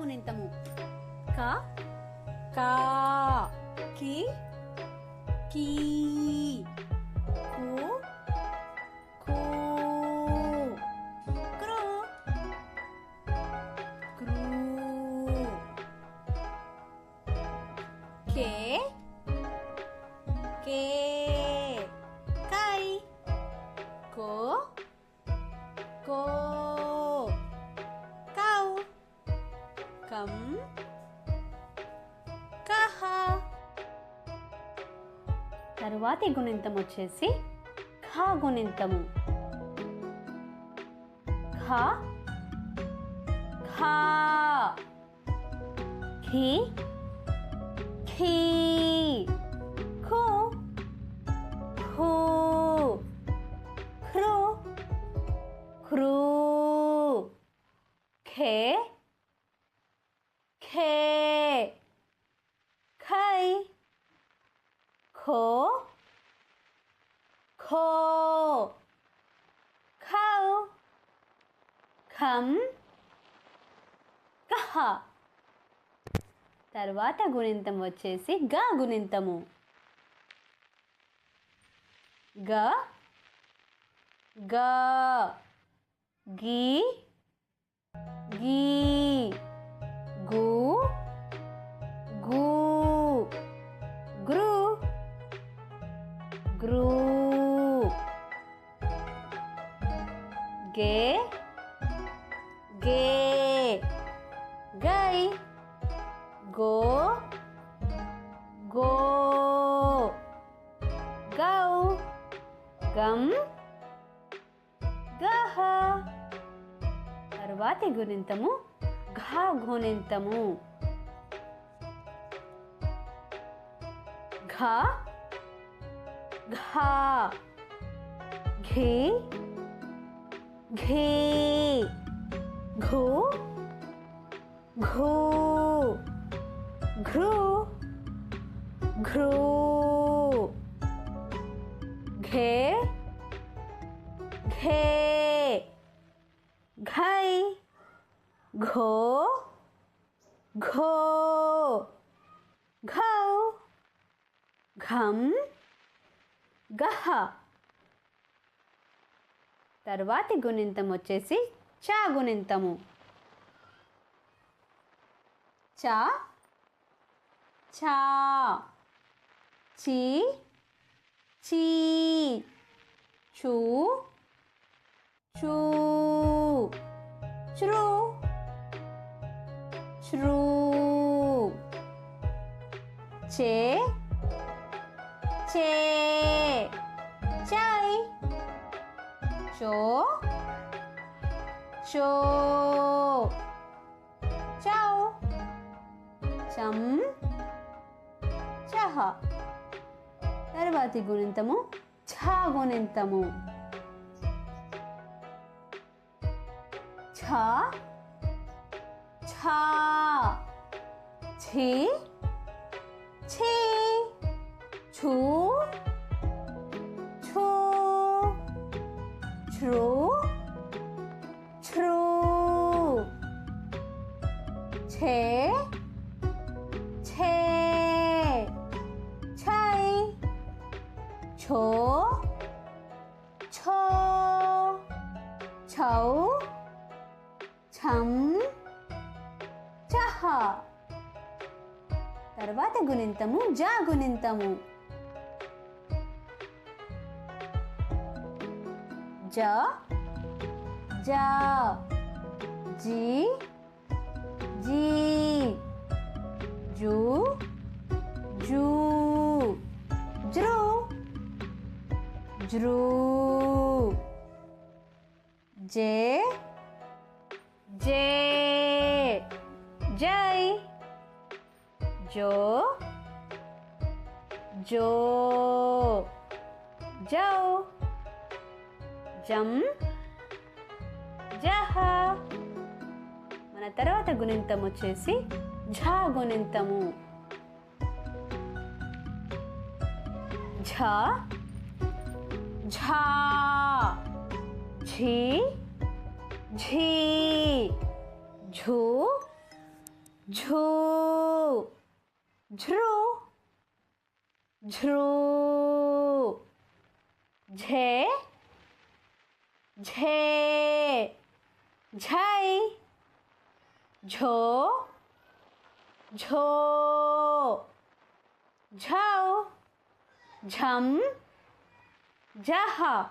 గుణింతము క కా కి కీ కు కం కహ. తరువాతి గుణింతం వచ్చేసి ఖా గుణింతము. ఖా ఖా ఖీ ఖీ ఖే ఖై ఖో ఖో ఖౌ ఖం కహ తర్వాత గుణింతం వచ్చేసి గ గుణింతము. గ గ గీ గీ. గు గు గ్రూ గ్రూ గే గే గై గో గో గౌ గం గహ. తర్వాతి గుణింతము ఘా గుణింతము ఘ ఘా ఘీ ఘీ ఘూ ఘూ ఘృ ఘ్రూ ఘే ఘే ఘై ఘో ఘో ఘౌ ఘం గహ. తర్వాతి గుణింతం వచ్చేసి చా గుణింతము. చా చా చి చీ చూ చూ చ్రు చ్రూ చే చే చై చో చో చౌ చం చహ తర్వాతి గుణింతము ఛా గుణింతము ఛ 차, 지, 치, 주, 추, 추, 추, 채, 채, 차이, 초, 초, 저, 참, చహ తర్వాత గుణింతము జా గుణింతము. జ జ జీ జీ జూ జూ జ్రు జ్రూ జే జే. జో జో జౌ జం జహ. మన తర్వాత గుణింతం వచ్చేసి ఝా గుణింతము. ఝ ఝా ఝీ ఝీ ఝూ ఝూ. झ्रो झ्रो झे झे झाई झो झो झाओ झम जहा